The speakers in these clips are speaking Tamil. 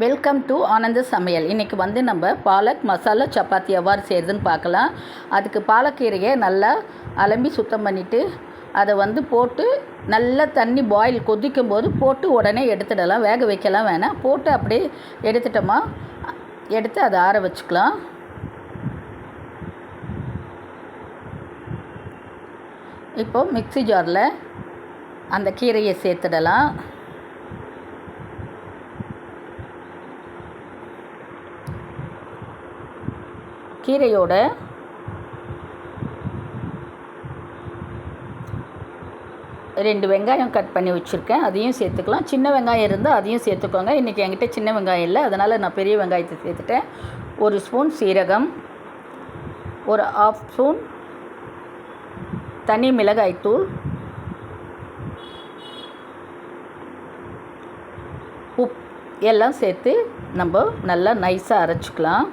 வெல்கம் டு ஆனந்த சமையல். இன்றைக்கி வந்து நம்ம பாலக் மசாலா சப்பாத்தி எவ்வாறு செய்கிறதுன்னு பார்க்கலாம். அதுக்கு பாலக்கீரையை நல்லா அலம்பி சுத்தம் பண்ணிவிட்டு அதை வந்து போட்டு நல்லா தண்ணி பாயில் கொதிக்கும் போது போட்டு உடனே எடுத்துடலாம். வேக வைக்கலாம் வேணாம். போட்டு அப்படியே எடுத்துட்டோமா? எடுத்து அதை ஆற வச்சுக்கலாம். இப்போது மிக்ஸி ஜாரில் அந்த கீரையை சேர்த்துடலாம். கீரையோட ரெண்டு வெங்காயம் கட் பண்ணி வச்சுருக்கேன். அதையும் சேர்த்துக்கலாம். சின்ன வெங்காயம் இருந்தால் அதையும் சேர்த்துக்கோங்க. இன்றைக்கி என்கிட்ட சின்ன வெங்காயம் இல்லை. அதனால் நான் பெரிய வெங்காயத்தை சேர்த்துட்டேன். ஒரு ஸ்பூன் சீரகம் ஒரு ஆஃப் ஸ்பூன் தனி மிளகாய்த்தூள் உப் எல்லாம் சேர்த்து நம்ம நல்லா நைஸாக அரைச்சிக்கலாம்.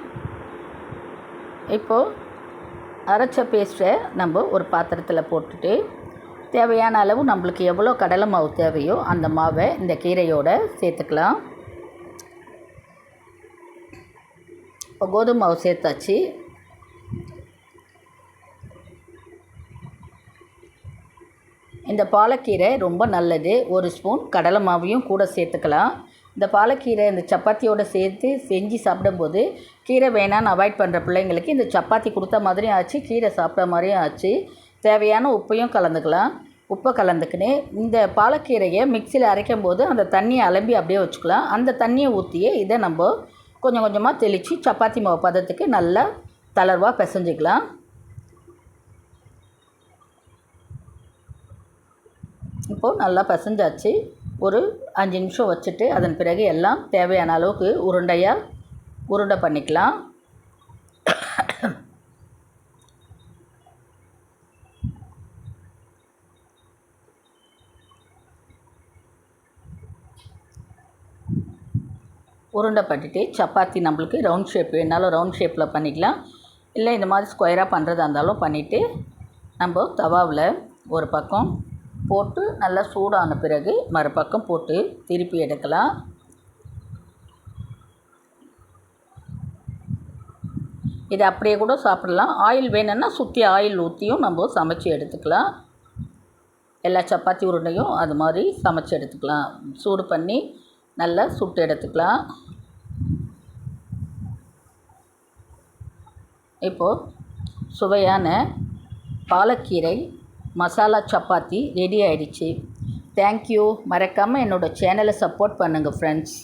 இப்போது அரைச்ச பேஸ்ட்டை நம்ம ஒரு பாத்திரத்தில் போட்டுட்டு தேவையான அளவு நம்மளுக்கு எவ்வளோ கடலை மாவு தேவையோ அந்த மாவை இந்த கீரையோடு சேர்த்துக்கலாம். இப்போ கோதுமை மாவு சேர்த்தாச்சு. இந்த பாலக்கீரை ரொம்ப நல்லது. ஒரு ஸ்பூன் கடலை மாவையும் கூட சேர்த்துக்கலாம். இந்த பாலக்கீரை இந்த சப்பாத்தியோடு சேர்த்து செஞ்சு சாப்பிடும்போது கீரை வேணான்னு அவாய்ட் பண்ணுற பிள்ளைங்களுக்கு இந்த சப்பாத்தி கொடுத்த மாதிரியும் ஆச்சு கீரை சாப்பிட்ட மாதிரியும் ஆச்சு. தேவையான உப்பையும் கலந்துக்கலாம். உப்பை கலந்துக்கினே இந்த பாலக்கீரையை மிக்சியில் அரைக்கும் போது அந்த தண்ணியை அலம்பி அப்படியே வச்சுக்கலாம். அந்த தண்ணியை ஊற்றியே இதை நம்ம கொஞ்சம் கொஞ்சமாக தெளித்து சப்பாத்தி மாவு பதத்துக்கு நல்லா தளர்வாக பிசைஞ்சிக்கலாம். இப்போது நல்லா பிசைஞ்சாச்சு. ஒரு அஞ்சு நிமிஷம் வச்சுட்டு அதன் பிறகு எல்லாம் தேவையான அளவுக்கு உருண்டையாக உருண்டை பண்ணிக்கலாம். உருண்டை பண்ணிட்டு சப்பாத்தி நம்மளுக்கு ரவுண்ட் ஷேப் வேணாலும் ரவுண்ட் ஷேப்பில் பண்ணிக்கலாம். இல்லை இந்த மாதிரி ஸ்கொயராக பண்ணுறதா இருந்தாலும் பண்ணிவிட்டு நம்ம தவாவில் ஒரு பக்கம் போட்டு நல்லா சூடான பிறகு மறுபக்கம் போட்டு திருப்பி எடுக்கலாம். இது அப்படியே கூட சாப்பிடலாம். ஆயில் வேணும்னா சுற்றி ஆயில் ஊற்றியும் நம்ம சமைச்சு எடுத்துக்கலாம். எல்லா சப்பாத்தி உருண்டையும் அது மாதிரி சமைச்சு எடுத்துக்கலாம். சூடு பண்ணி நல்லா சுட்டு எடுத்துக்கலாம். இப்போது சுவையான பாலக்கீரை மசாலா சப்பாத்தி ரெடி ஆகிடுச்சி தேங்க்யூ மறக்காமல் என்னோடய சேனலை சப்போர்ட் பண்ணுங்கள் ஃப்ரெண்ட்ஸ்